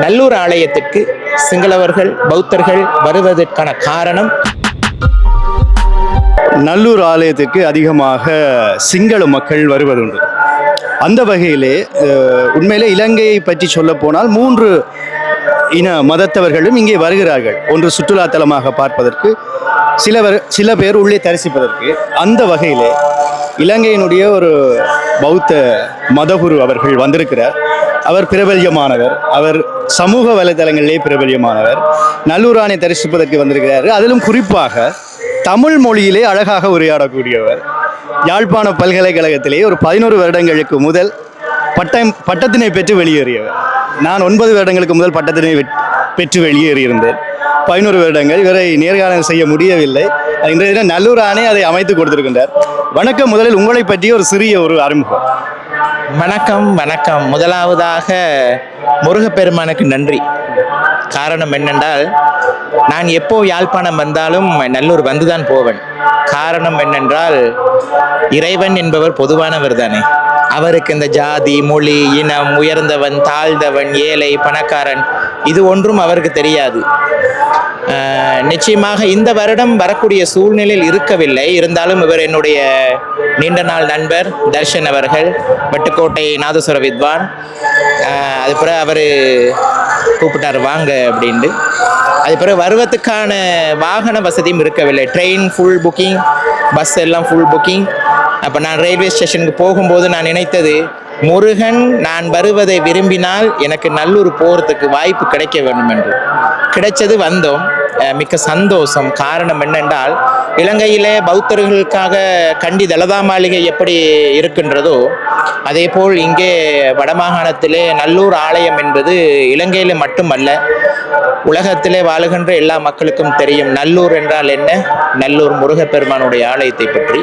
நல்லூர் ஆலயத்துக்கு சிங்களவர்கள் பௌத்தர்கள் வருவதற்கான காரணம்? நல்லூர் ஆலயத்திற்கு அதிகமாக சிங்கள மக்கள் வருவதுண்டு. அந்த வகையிலே உண்மையிலே இலங்கையை பற்றி சொல்ல போனால் மூன்று இன மதத்தவர்களும் இங்கே வருகிறார்கள். ஒன்று சுற்றுலா தலமாக பார்ப்பதற்கு சிலவர் சில பேர் உள்ளே தரிசிப்பதற்கு. அந்த வகையிலே இலங்கையினுடைய ஒரு பௌத்த மதகுரு அவர்கள் வந்திருக்கிறார். அவர் பிரபல்யமானவர். அவர் சமூக வலைதளங்களிலே பிரபல்யமானவர். நல்லூரானை தரிசிப்பதற்கு வந்திருக்கிறார். அதிலும் குறிப்பாக தமிழ் மொழியிலே அழகாக உரையாடக்கூடியவர். யாழ்ப்பாண பல்கலைக்கழகத்திலே ஒரு பதினோரு வருடங்களுக்கு முதல் பட்டம் பட்டத்தினை பெற்று வெளியேறியவர். நான் ஒன்பது வருடங்களுக்கு முதல் பட்டத்தினை பெற்று வெளியேறியிருந்தேன். பதினோரு வருடங்கள் இவரை நேர்காணல் செய்ய முடியவில்லை. இன்றைய தினம் நல்லூர் அதை அமைத்து கொடுத்திருக்கின்றார். வணக்கம் முதலில் உங்களை பற்றிய ஒரு சிறிய ஒரு அறிமுகம். வணக்கம் வணக்கம். முதலாவதாக முருகப்பெருமானுக்கு நன்றி. காரணம் என்னென்றால் நான் எப்போ யாழ்ப்பாணம் வந்தாலும் நல்லூர் வந்துதான் போவேன். காரணம் என்னென்றால் இறைவன் என்பவர் பொதுவானவர் தானே. அவருக்கு இந்த ஜாதி மொழி இனம் உயர்ந்தவன் தாழ்ந்தவன் ஏழை பணக்காரன் இது ஒன்றும் அவருக்கு தெரியாது. நிச்சயமாக இந்த வருடம் வரக்கூடிய சூழ்நிலையில் இருக்கவில்லை. இருந்தாலும் இவர் என்னுடைய நீண்ட நாள் நண்பர் தர்ஷன் அவர்கள் வட்டுக்கோட்டை நாதஸ்வர வித்வான். அது பிறகு அவர் கூப்பிட்டார் வாங்க அப்படின்ட்டு. அது பிறகு வருவதுக்கான வாகன வசதியும் இருக்கவில்லை. ட்ரெயின் ஃபுல் புக்கிங் பஸ் எல்லாம் ஃபுல் புக்கிங் அப்போ நான் ரயில்வே ஸ்டேஷனுக்கு போகும்போது நான் நினைத்தது முருகன் நான் வருவதை விரும்பினால் எனக்கு நல்லூர் போகிறதுக்கு வாய்ப்பு கிடைக்க வேண்டும் என்று கிடைச்சது வந்தோம். மிக்க சந்தோஷம். காரணம் என்னென்றால் இலங்கையிலே பௌத்தர்களுக்காக கண்டி தலதா மாளிகை எப்படி இருக்கின்றதோ அதே போல் இங்கே வடமாகாணத்திலே நல்லூர் ஆலயம் என்பது இலங்கையில் மட்டுமல்ல உலகத்திலே வாழுகின்ற எல்லா மக்களுக்கும் தெரியும். நல்லூர் என்றால் என்ன? நல்லூர் முருகப்பெருமானுடைய ஆலயத்தை பற்றி.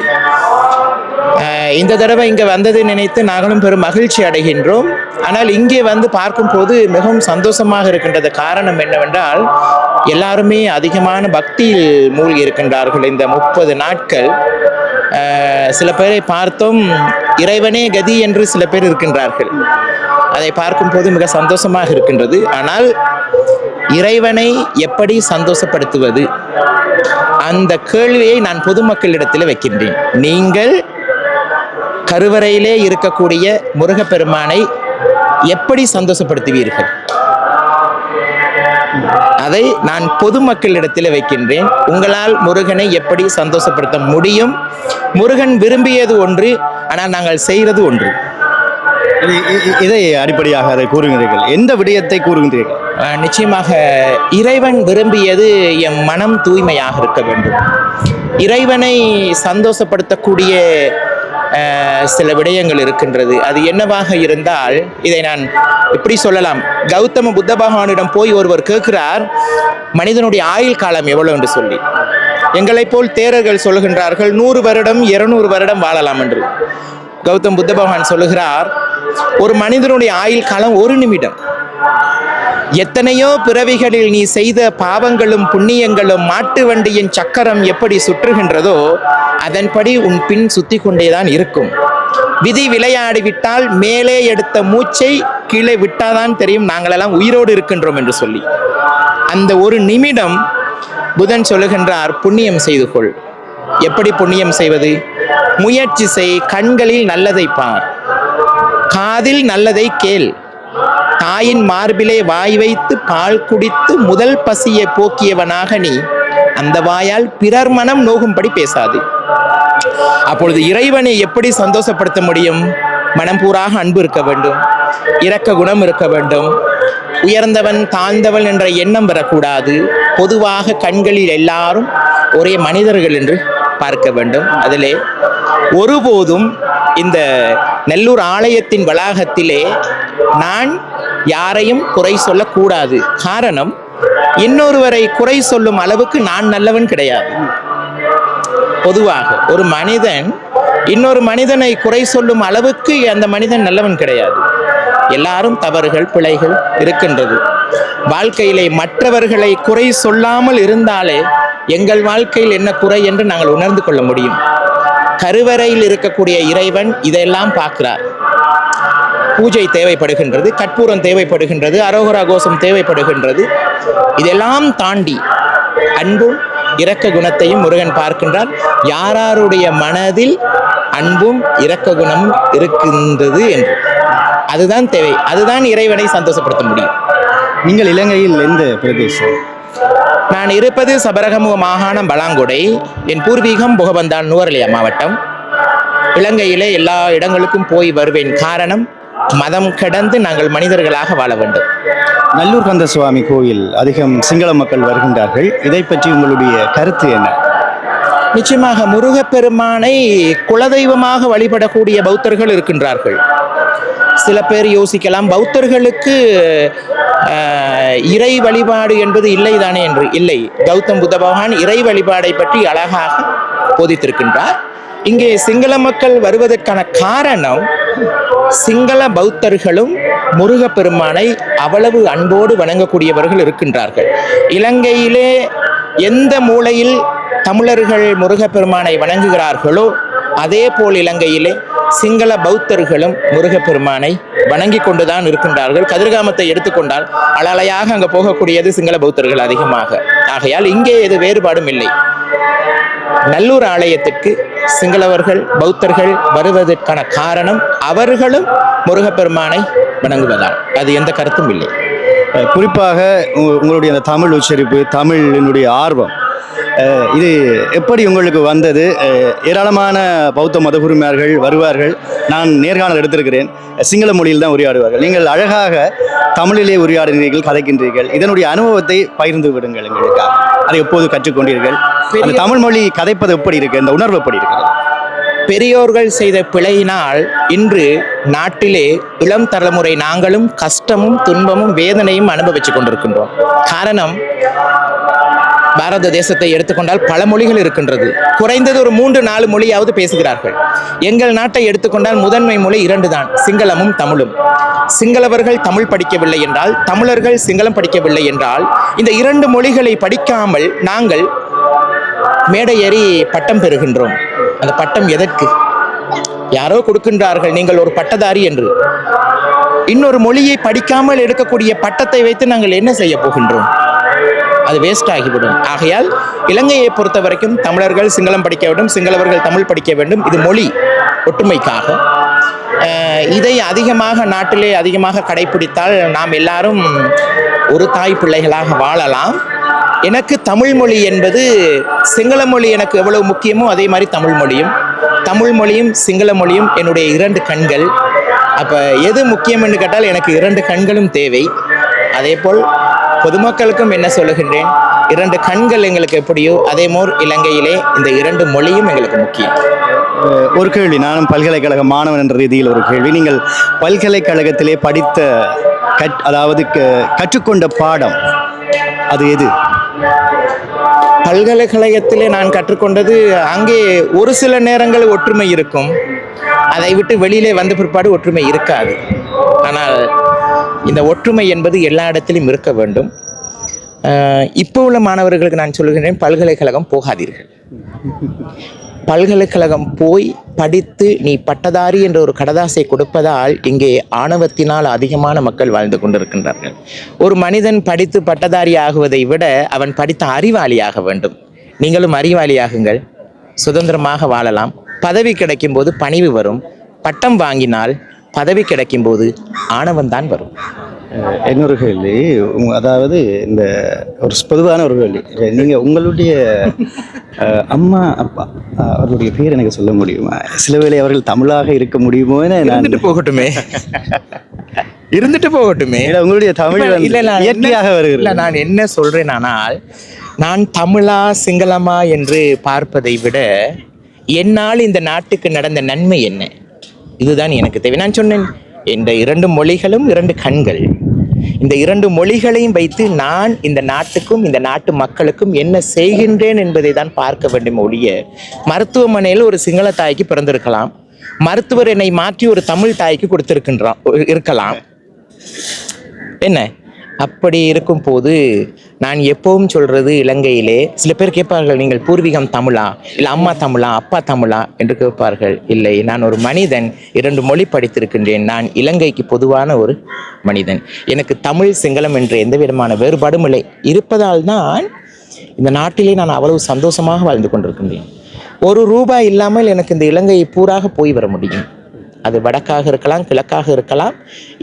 இந்த தடவை இங்கே வந்ததை நினைத்து நாங்களும் பெரும் மகிழ்ச்சி அடைகின்றோம். ஆனால் இங்கே வந்து பார்க்கும்போது மிகவும் சந்தோஷமாக இருக்கின்றது காரணம் என்னவென்றால் எல்லாருமே அதிகமான பக்தியில் மூழ்கி இருக்கின்றார்கள் இந்த முப்பது நாட்கள். சில பேரை பார்த்தோம் இறைவனே கதி என்று சில பேர் இருக்கின்றார்கள். அதை பார்க்கும்போது மிக சந்தோஷமாக இருக்கின்றது. ஆனால் இறைவனை எப்படி சந்தோஷப்படுத்துவது? அந்த கேள்வியை நான் பொதுமக்களிடத்தில் வைக்கின்றேன். நீங்கள் கருவறையிலே இருக்கக்கூடிய முருகப்பெருமானை எப்படி சந்தோஷப்படுத்துவீர்கள்? அதை நான் பொதுமக்களிடத்தில் வைக்கின்றேன். உங்களால் முருகனை எப்படி சந்தோஷப்படுத்த முடியும்? முருகன் விரும்பியது ஒன்று ஆனால் நாங்கள் செய்கிறது ஒன்று. இதை அடிப்படையாக அதை கூறுகிறீர்கள் எந்த விடயத்தை கூறுகின்றீர்கள்? அஹ் நிச்சயமாக இறைவன் விரும்பியது என் மனம் தூய்மையாக இருக்க வேண்டும். இறைவனை சந்தோஷப்படுத்தக்கூடிய சில விடயங்கள் இருக்கின்றது. அது என்னவாக இருந்தால் இதை நான் இப்படி சொல்லலாம். கௌதம புத்த பகவானிடம் போய் ஒருவர் கேட்கிறார் மனிதனுடைய ஆயுள் காலம் எவ்வளவு? என்று சொல்லி. எங்களைப் போல் தேரர்கள் சொல்கின்றார்கள் நூறு வருடம் இருநூறு வருடம் வாழலாம் என்று. கௌதம் புத்த பகவான் சொல்லுகிறார் ஒரு மனிதனுடைய ஆயுள் காலம் ஒரு நிமிடம். எத்தனையோ பிறவிகளில் நீ செய்த பாவங்களும் புண்ணியங்களும் மாட்டு வண்டியின் சக்கரம் எப்படி சுற்றுகின்றதோ அதன்படி உன் பின் சுத்தி கொண்டேதான் இருக்கும். விதி விளையாடி விட்டால் மேலே எடுத்த மூச்சை கீழே விட்டாதான் தெரியும். நாங்களெல்லாம் உயிரோடு இருக்கின்றோம் என்று சொல்லி. அந்த ஒரு நிமிடம் புதன் சொல்லுகின்றார் புண்ணியம் செய்து கொள். எப்படி புண்ணியம் செய்வது? முயற்சி செய் கண்களில் நல்லதை பார். காதில் நல்லதை கேள். தாயின் மார்பிலே வாய் வைத்து பால் குடித்து முதல் பசியை போக்கியவனாக நீ. அந்த வாயால் பிறர் மனம் நோகும்படி பேசாது. அப்பொழுது இறைவனை எப்படி சந்தோஷப்படுத்த முடியும்? மனம் பூராக அன்பு இருக்க வேண்டும். இரக்க குணம் இருக்க வேண்டும். உயர்ந்தவன் தாழ்ந்தவன் என்ற எண்ணம் வரக்கூடாது. பொதுவாக கண்களில் எல்லாரும் ஒரே மனிதர்கள் என்று பார்க்க வேண்டும். அதிலே ஒருபோதும் இந்த நெல்லூர் ஆலயத்தின் வளாகத்திலே நான் யாரையும் குறை சொல்லக்கூடாது. காரணம் இன்னொருவரை குறை சொல்லும் அளவுக்கு நான் நல்லவன் கிடையாது. பொதுவாக ஒரு மனிதன் இன்னொரு மனிதனை குறை சொல்லும் அளவுக்கு அந்த மனிதன் நல்லவன் கிடையாது. எல்லாரும் தவறுகள் பிழைகள் இருக்கின்றது. வாழ்க்கையிலே மற்றவர்களை குறை சொல்லாமல் இருந்தாலே எங்கள் வாழ்க்கையில் என்ன குறை என்று நாங்கள் உணர்ந்து கொள்ள முடியும். கருவறையில் இருக்கக்கூடிய இறைவன் இதெல்லாம் பார்க்கிறார். பூஜை தேவைப்படுகின்றது கற்பூரம் தேவைப்படுகின்றது அரோகரா கோஷம் தேவைப்படுகின்றது. இதெல்லாம் தாண்டி அன்பும் இரக்க குணத்தையும் முருகன் பார்க்கின்றார். யாராருடைய மனதில் அன்பும் இரக்க குணமும் இருக்கின்றது என்று. அதுதான் தேவை. அதுதான் இறைவனை சந்தோஷப்படுத்த முடியும். நீங்கள் இலங்கையில் எந்த பிரதேசம்? நான் இருப்பது சபரகமுக மாகாணம் பலாங்குடை. என் பூர்வீகம் புகபந்தான் நுவரலியா மாவட்டம். இலங்கையிலே எல்லா இடங்களுக்கும் போய் வருவேன். காரணம் மதம் கடந்து நாங்கள் மனிதர்களாக வாழ வேண்டும். நல்லூர் கந்த சுவாமி கோயில் அதிகம் சிங்கள மக்கள் வருகின்றார்கள். இதை பற்றி உங்களுடைய கருத்து என்ன? நிச்சயமாக முருகப்பெருமானை குலதெய்வமாக வழிபடக்கூடிய பௌத்தர்கள் இருக்கின்றார்கள். சில பேர் யோசிக்கலாம் பௌத்தர்களுக்கு இறை வழிபாடு என்பது இல்லைதானே என்று. இல்லை கௌதம் புத்த பகவான் இறை வழிபாடை பற்றி அழகாக போதித்திருக்கின்றார். இங்கே சிங்கள மக்கள் வருவதற்கான காரணம் சிங்கள பௌத்தர்களும் முருகப்பெருமானை அவ்வளவு அன்போடு வணங்கக்கூடியவர்கள் இருக்கின்றார்கள். இலங்கையிலே எந்த மூலையில் தமிழர்கள் முருகப்பெருமானை வணங்குகிறார்களோ அதே போல் இலங்கையிலே சிங்கள பௌத்தர்களும் முருகப்பெருமானை வணங்கி கொண்டுதான் இருக்கின்றார்கள். கதிர்காமத்தை எடுத்துக்கொண்டால் அலலையாக அங்கே போகக்கூடியது சிங்கள பௌத்தர்கள் அதிகமாக. ஆகையால் இங்கே எது வேறுபாடும் இல்லை. நல்லூர் ஆலயத்திற்கு சிங்களவர்கள் பௌத்தர்கள் வருவதற்கான காரணம் அவர்களும் முருகப்பெருமானை வணங்குவதால். அது எந்த கருத்தும் இல்லை. குறிப்பாக உங்களுடைய அந்த தமிழ் உச்சரிப்பு தமிழினுடைய ஆர்வம் இது எப்படி உங்களுக்கு வந்தது? ஏராளமான பௌத்த மதகுருமார்கள் வருவார்கள். நான் நேர்காணல் எடுத்திருக்கிறேன். சிங்கள மொழியில் தான் உரையாடுவார்கள். நீங்கள் அழகாக தமிழிலே உரையாடுகிறீர்கள் கதைக்கின்றீர்கள். இதனுடைய அனுபவத்தை பகிர்ந்து விடுங்கள் எங்களுக்காக. அதை எப்போது கற்றுக்கொண்டீர்கள்? அந்த தமிழ் மொழி கதைப்பது எப்படி இருக்கு? அந்த உணர்வு எப்படி இருக்கிறது? பெரியோர்கள் செய்த பிழையினால் இன்று நாட்டிலே இளம் தலைமுறை நாங்களும் கஷ்டமும் துன்பமும் வேதனையும் அனுபவித்துக் கொண்டிருக்கின்றோம். காரணம் பாரத தேசத்தை எடுத்துக்கொண்டால் பல மொழிகள் இருக்கின்றது. குறைந்தது ஒரு மூன்று நாலு மொழியாவது பேசுகிறார்கள். எங்கள் நாட்டை எடுத்துக்கொண்டால் முதன்மை மொழி இரண்டு தான் சிங்களமும் தமிழும். சிங்களவர்கள் தமிழ் படிக்கவில்லை என்றால் தமிழர்கள் சிங்களம் படிக்கவில்லை என்றால் இந்த இரண்டு மொழிகளை படிக்காமல் நாங்கள் மேடை ஏறி பட்டம் பெறுகின்றோம். அந்த பட்டம் எதற்கு? யாரோ கொடுக்கின்றார்கள் நீங்கள் ஒரு பட்டதாரி என்று. இன்னொரு மொழியை படிக்காமல் எடுக்கக்கூடிய பட்டத்தை வைத்து நாங்கள் என்ன செய்ய போகின்றோம்? அது வேஸ்ட் ஆகிவிடும். ஆகையால் இலங்கையை பொறுத்த வரைக்கும் தமிழர்கள் சிங்களம் படிக்க வேண்டும் சிங்களவர்கள் தமிழ் படிக்க வேண்டும். இது மொழி ஒற்றுமைக்காக. இதை அதிகமாக நாட்டிலே அதிகமாக கடைபிடித்தால் நாம் எல்லாரும் ஒரு தாய் பிள்ளைகளாக வாழலாம். எனக்கு தமிழ் மொழி என்பது சிங்கள மொழி எனக்கு எவ்வளவு முக்கியமோ அதே மாதிரி தமிழ் மொழியும். தமிழ் மொழியும் சிங்கள மொழியும் என்னுடைய இரண்டு கண்கள். அப்போ எது முக்கியம் என்று கேட்டால் எனக்கு இரண்டு கண்களும் தேவை. அதே போல் பொதுமக்களுக்கும் என்ன சொல்லுகின்றேன்? இரண்டு கண்கள் எங்களுக்கு எப்படியோ அதே போல் இலங்கையிலே இந்த இரண்டு மொழியும் எங்களுக்கு முக்கியம். ஒரு கேள்வி. நானும் பல்கலைக்கழக மாணவன் என்ற ரீதியில் ஒரு கேள்வி. நீங்கள் பல்கலைக்கழகத்திலே படித்த கற் அதாவது க- கற்றுக்கொண்ட பாடம் அது எது? பல்கலைக்கழகத்திலே நான் கற்றுக்கொண்டது அங்கே ஒரு சில நேரங்கள் ஒற்றுமை இருக்கும். அதை விட்டு வெளியிலே வந்த பிற்பாடு ஒற்றுமை இருக்காது. ஆனால் இந்த ஒற்றுமை என்பது எல்லா இடத்திலும் இருக்க வேண்டும். இப்போ உள்ள மாணவர்களுக்கு நான் சொல்லுகிறேன் பல்கலைக்கழகம் போகாதீர்கள். பல்கலைக்கழகம் போய் படித்து நீ பட்டதாரி என்ற ஒரு கடதாசை கொடுப்பதால் இங்கே ஆணவத்தினால் அதிகமான மக்கள் வாழ்ந்து கொண்டிருக்கின்றார்கள். ஒரு மனிதன் படித்து பட்டதாரி ஆகுவதை விட அவன் படித்த அறிவாளியாக வேண்டும். நீங்களும் அறிவாளியாகுங்கள். சுதந்திரமாக வாழலாம். பதவி கிடைக்கும் போது பணிவு வரும். பட்டம் வாங்கினால் பதவி கிடைக்கும் போது ஆணவம் தான் வரும். இன்னொரு கேள்வி அதாவது இந்த ஒரு பொதுவான ஒரு கேள்வி. நீங்க உங்களுடைய அம்மா அப்பா அவர்களுடைய பேர் எனக்கு சொல்ல முடியுமா? சில வேளை அவர்கள் தமிழாக இருக்க முடியுமோ நான் போகட்டுமே. இருந்துட்டு போகட்டுமே. உங்களுடைய தமிழ் இல்ல, இயற்கையாக வருகிறது. நான் என்ன சொல்றேன் ஆனால் நான் தமிழா சிங்களமா என்று பார்ப்பதை விட என்னால் இந்த நாட்டுக்கு நடந்த நன்மை என்ன? இதுதான் எனக்கு தேவை. நான் சொன்னேன் இந்த இரண்டு மொழிகளும் இரண்டு கண்கள். இந்த இரண்டு மொழிகளையும் வைத்து நான் இந்த நாட்டுக்கும் இந்த நாட்டு மக்களுக்கும் என்ன செய்கின்றேன் என்பதை தான் பார்க்க வேண்டும் ஒழிய மருத்துவமனையில் ஒரு சிங்கள தாய்க்கு பிறந்திருக்கலாம். மருத்துவர் என்னை மாற்றி ஒரு தமிழ் தாய்க்கு கொடுத்திருக்கின்றான் இருக்கலாம். என்ன? அப்படி இருக்கும் போது நான் எப்பவும் சொல்றது இலங்கையிலே. சில பேர் கேட்பார்கள் நீங்கள் பூர்வீகம் தமிழா? இல்லை அம்மா தமிழா? அப்பா தமிழா? என்று கேட்பார்கள் இல்லை. நான் ஒரு மனிதன் இரண்டு மொழி படித்திருக்கின்றேன். நான் இலங்கைக்கு பொதுவான ஒரு மனிதன். எனக்கு தமிழ் சிங்களம் என்ற எந்த விதமான வேறுபாடும் இல்லை. இருப்பதால் தான் இந்த நாட்டிலே நான் அவ்வளவு சந்தோஷமாக வாழ்ந்து கொண்டிருக்கின்றேன். ஒரு ரூபாய் இல்லாமல் எனக்கு இந்த இலங்கையை பூராக போய் வர முடியும். அது வடக்காக இருக்கலாம் கிழக்காக இருக்கலாம்.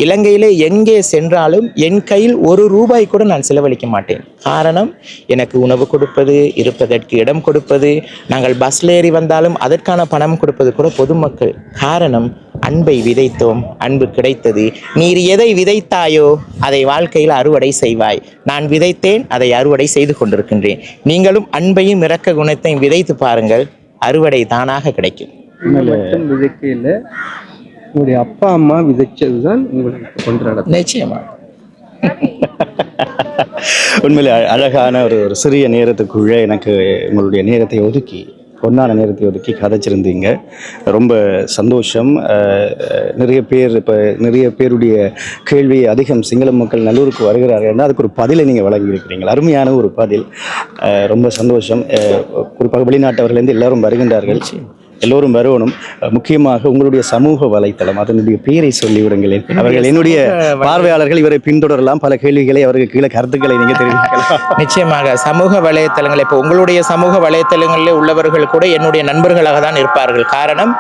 இலங்கையிலே எங்கே சென்றாலும் என் கையில் ஒரு ரூபாய் கூட நான் செலவழிக்க மாட்டேன். காரணம் எனக்கு உணவு கொடுப்பது இருப்பதற்கு இடம் கொடுப்பது நாங்கள் பஸ்ல ஏறி வந்தாலும் அதற்கான பணம் கொடுப்பது கூட பொதுமக்கள். காரணம் அன்பை விதைத்தோம் அன்பு கிடைத்தது. நீர் எதை விதைத்தாயோ அதை வாழ்க்கையில் அறுவடை செய்வாய். நான் விதைத்தேன் அதை அறுவடை செய்து கொண்டிருக்கின்றேன். நீங்களும் அன்பையும் இறக்க குணத்தையும் விதைத்து பாருங்கள் அறுவடை தானாக கிடைக்கும். விதைக்கையில் உங்களுடைய அப்பா அம்மா விதைச்சது தான் உங்களுக்கு கொண்டு நடக்கும் நிச்சயமா. உண்மையிலே அ- அழகான ஒரு ஒரு சிறிய நேரத்துக்குள்ளே எனக்கு உங்களுடைய நேரத்தை ஒதுக்கி பொன்னான நேரத்தை ஒதுக்கி கதைச்சிருந்தீங்க. ரொம்ப சந்தோஷம். நிறைய பேர் இப்போ நிறைய பேருடைய கேள்வி அதிகம் சிங்கள மக்கள் நல்லூருக்கு வருகிறார்கள் அதுக்கு ஒரு பதிலை நீங்கள் வழங்கியிருக்கிறீங்க அருமையான ஒரு பதில். ரொம்ப சந்தோஷம். குறிப்பாக வெளிநாட்டவர்களேருந்து எல்லாரும் வருகின்றார்கள். எல்லோரும் வரணும் முக்கியமாக உங்களுடைய சமூக வலைத்தளம் அதனுடைய பேரை சொல்லி விடுங்களேன். அவர்கள் என்னுடைய பார்வையாளர்கள் இவரை பின்தொடரலாம். பல கேள்விகளை அவர்கள் கீழே கருத்துக்களை நீங்கள் தெரிவிக்கலாம். நிச்சயமாக சமூக வலைத்தளங்கள் இப்போ உங்களுடைய சமூக வலைத்தளங்களில் உள்ளவர்கள் கூட என்னுடைய நண்பர்களாக தான் இருப்பார்கள். காரணம்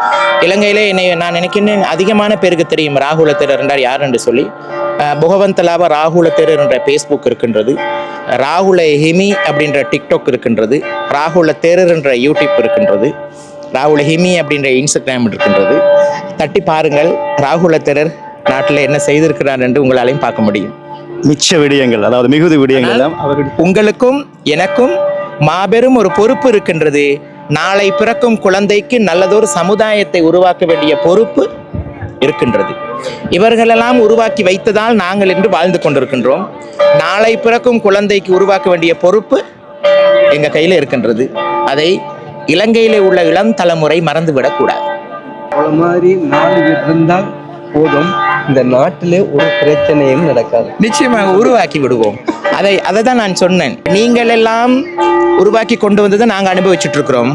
இலங்கையிலே என்னை நான் நினைக்கின்றேன் அதிகமான பேருக்கு தெரியும் ராகுல தேரர் என்றார் யார் என்று சொல்லி. புகவந்தலாவ ராகுல தேரர் என்ற ஃபேஸ்புக் இருக்கின்றது. ராகுல ஹிமி அப்படின்ற டிக்டாக் இருக்கின்றது. ராகுல தேரர் என்ற யூடியூப் இருக்கின்றது. ராகுல ஹிமி அப்படின்ற இன்ஸ்டாகிராம் இருக்கின்றது. தட்டி பாருங்கள் ராகுல தேரர் நாட்டில் என்ன செய்திருக்கிறார் என்று உங்களாலையும் பார்க்க முடியும். மிச்ச விடயங்கள் அதாவது மிகுதி விடயங்கள் உங்களுக்கும் எனக்கும் மாபெரும் ஒரு பொறுப்பு இருக்கின்றது. நாளை பிறக்கும் குழந்தைக்கு நல்லதொரு சமுதாயத்தை உருவாக்க வேண்டிய பொறுப்பு இருக்கின்றது. இவர்களெல்லாம் உருவாக்கி வைத்ததால் நாங்கள் இன்று வாழ்ந்து கொண்டிருக்கின்றோம். நாளை பிறக்கும் குழந்தைக்கு உருவாக்க வேண்டிய பொறுப்பு எங்க கையில இருக்கின்றது. அதை இலங்கையிலே உள்ள இளம் தலைமுறை மறந்துவிடக்கூடாது. அவ்வளோ மாதிரி நாலு பேர் இருந்தால் போதும். இந்த நாட்டிலே ஒரு பிரச்சனையும் நடக்காது. நிச்சயமாக உருவாக்கி விடுவோம். அதை அதை தான் நான் சொன்னேன். நீங்கள் எல்லாம் உருவாக்கி கொண்டு வந்ததை நாங்கள் அனுபவிச்சுட்டு இருக்கிறோம்.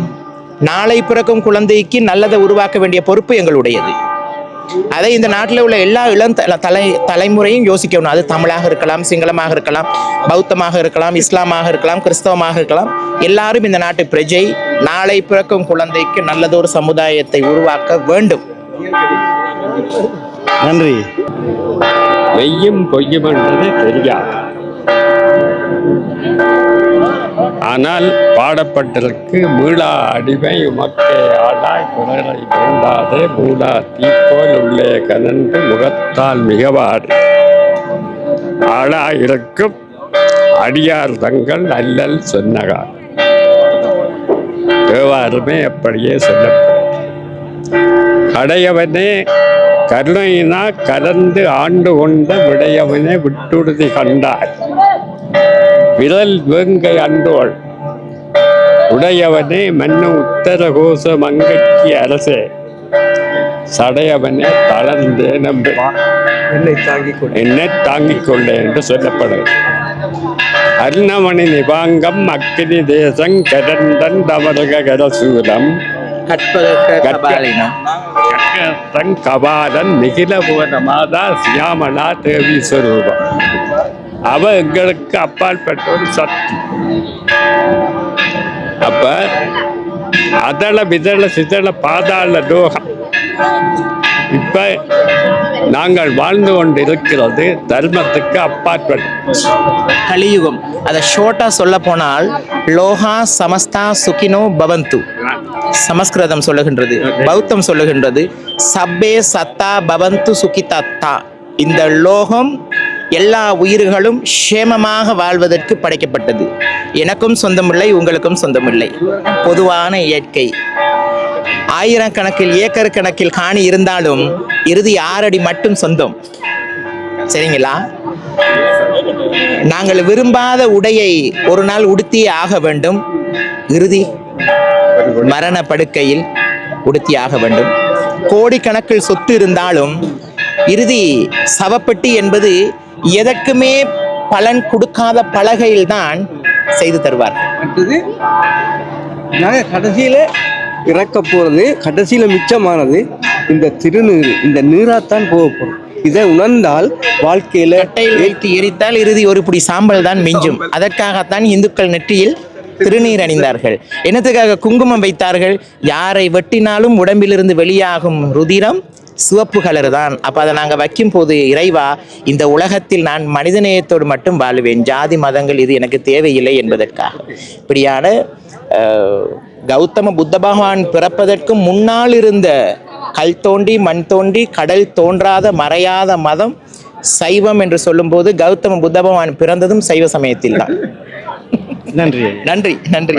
நாளை பிறக்கும் குழந்தைக்கு நல்லதை உருவாக்க வேண்டிய பொறுப்பு எங்களுடையது. அதை இந்த நாட்டில் உள்ள எல்லா இளம் தல- தலை தலைமுறையும் யோசிக்கணும். அது தமிழாக இருக்கலாம் சிங்களமாக இருக்கலாம் பௌத்தமாக இருக்கலாம் இஸ்லாமாக இருக்கலாம் கிறிஸ்தவமாக இருக்கலாம். எல்லாரும் இந்த நாட்டு பிரஜை நாளை பிறக்கும் குழந்தைக்கு நல்லதொரு சமுதாயத்தை உருவாக்க வேண்டும். நன்றி. மெய்யும் பொய்யும் என்றது தெரியாது. ஆனால் பாடப்பட்டிருக்கு மீளா அடிமை உமக்கே ஆடாய் குரலை வேண்டாதே மூடா தீப்போல் உள்ளே கனன்று முகத்தால் மிகவாடு ஆளாயிருக்கும் அடியார் தங்கள் அல்லல் சொன்னகார் தேவாருமே அப்படியே சொல்லப்படும். கடையவனே கருணையினா கலந்து ஆண்டு கொண்ட விடையவனே விட்டுடுதி கண்டார் விரல் வேங்கை அண்டோள். உடையவனே மன்னு உத்தர கோச மங்கட்சி அரசே. சடையவனே தளர்ந்தே நம்பி. என்னை தாங்கிக் கொண்டு என்னை தாங்கிக் கொள்ள என்று சொல்லப்படுகிறது அர்ணமணி நிபாங்கம் அக்கினி தேசம் கடந்தன் தமரக கரசூலம். கபாலன் நிகில புவன மாதா சியாமலா தேவி ஸ்வரூபம் அவ எங்களுக்கு அப்பாற்பட்ட ஒரு சக்தி. அப்ப அதள விதள சிதள பாதாள லோகம். இப்ப நாங்கள் வாழ்ந்து கொண்டிருக்கிறது தர்மத்துக்கு அப்பாற்பட்ட கலியுகம். அதை ஷோர்ட்டா சொல்ல போனால் லோகா சமஸ்தா சுகினோ பவந்து. சமஸ்கிருதம் சொல்லுகின்றது பௌத்தம் சொல்லுகின்றது சப்பே சத்தா பவந்து சுகிதத்தா. இந்த லோகம் எல்லா உயிர்களும் சேமமாக வாழ்வதற்கு படைக்கப்பட்டது. எனக்கும் சொந்தமில்லை உங்களுக்கும் சொந்தமில்லை. பொதுவான இயற்கை. ஆயிரக்கணக்கில் ஏக்கர் கணக்கில் காணி இருந்தாலும் இறுதி ஆறடி மட்டும் சொந்தம். சரிங்களா? நாங்கள் விரும்பாத உடையை ஒரு நாள் உடுத்தியே ஆக வேண்டும். இறுதி மரண படுக்கையில் உடுத்தி ஆக வேண்டும். கோடிக்கணக்கில் சொத்து இருந்தாலும் இறுதி சவப்பெட்டி என்பது எதற்குமே பலன் கொடுக்காத பலகையில்தான் செய்து தருவார்கள் அடுத்தது கடைசியில் இறக்க போகிறது கடைசியில் மிச்சமானது இந்த திருநீர் இந்த நீராத்தான் போக போகிறோம் இதை உணர்ந்தால் வாழ்க்கையில் வைத்து எரித்தால் இறுதி ஒரு பிடி சாம்பல் தான் மிஞ்சும். அதற்காகத்தான் இந்துக்கள் நெற்றியில் திருநீர் அணிந்தார்கள். என்னத்துக்காக குங்குமம் வைத்தார்கள்? யாரை வெட்டினாலும் உடம்பிலிருந்து வெளியாகும் ருதிரம் சிவப்பு கலர் தான். அப்போ அதை நாங்கள் வைக்கும் போது இறைவா இந்த உலகத்தில் நான் மனிதநேயத்தோடு மட்டும் வாழுவேன். ஜாதி மதங்கள் இது எனக்கு தேவையில்லை என்பதற்காக. இப்படியான கௌதம புத்த பகவான் பிறப்பதற்கு முன்னால் இருந்த கல் தோண்டி மண் தோண்டி கடல் தோன்றாத மறையாத மதம் சைவம் என்று சொல்லும்போது கௌதம புத்த பகவான் பிறந்ததும் சைவ சமயத்தில் தான். நன்றி. நன்றி நன்றி.